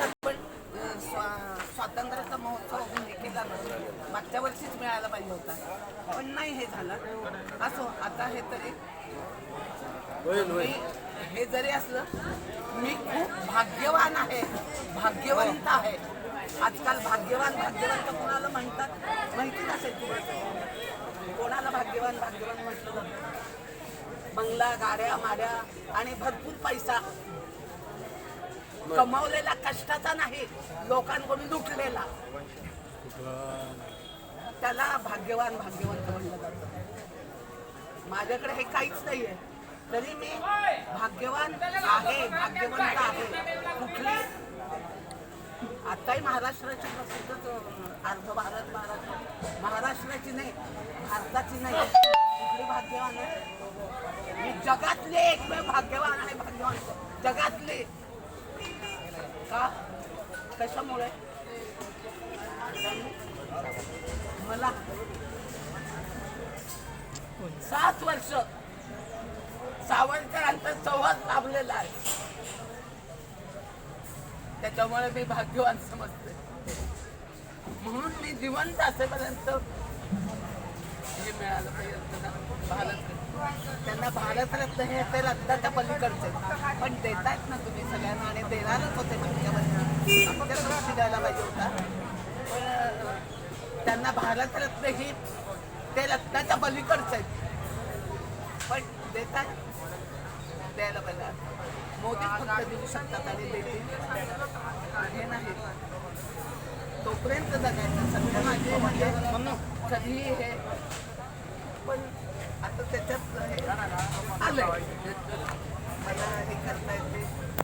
आपण अं, स्वा- स्वातंत्र्याचा महोत्सव हे केला ना मागच्या वर्षीच मिळायला पाहिजे होता. पण नाही हे झालं. असो आता हे तरी हे जरी असलं मी खूप भाग्यवान आहे. भाग्यवंत आहे. आजकाल भाग्यवान भाग्यवंत कोणाला म्हणतात? माहिती नसेल तुला कोणाला भाग्यवान भाग्यवान म्हटलं बंगला गाड्या माड्या आणि भरपूर पैसा. कमावलेला कष्टाचा नाही लोकांकडून लुटलेला. त्याला भाग्यवान भाग्यवंत म्हणलं जातं. माझ्याकडे हे काहीच नाहीये. तरी मी भाग्यवान आहे भाग्यवंत आहे. कुठली? आताही महाराष्ट्राची प्रसिद्धच अर्ध भारत महाराष्ट्र महाराष्ट्राची नाही भारताची नाही. कुठली भाग्यवान आहे? मी जगातले एकमेव भाग्यवान आहे भाग्यवान. जगातले. कशामुळे? मला? सात वर्ष. सावरकरांचा संवाद लाभलेला आहे. त्याच्यामुळे मी भाग्यवान समजते. म्हणून मी जिवंत असेपर्यंत हे मिळालं. पाहिजे भारत त्यांना भारतरत्न हे ते रत्नाच्या पलीकडचे. पण देतायत ना तुम्ही सगळ्यांना आणि देणारच होते तुमच्यामध्ये. आमच्या द्यायला पाहिजे होता. पण त्यांना भारतरत्न ही ते रत्नाच्या पलीकडचे. आहेत पण देतात. द्यायला पाहिजे. मोदी फक्त देऊ शकतात आणि देतील. हे नाही. तोपर्यंत जगायचं. सध्या माझे म्हणजे कधीही हे पण आता त्याच्यात हे आलंय मला हे करता येते.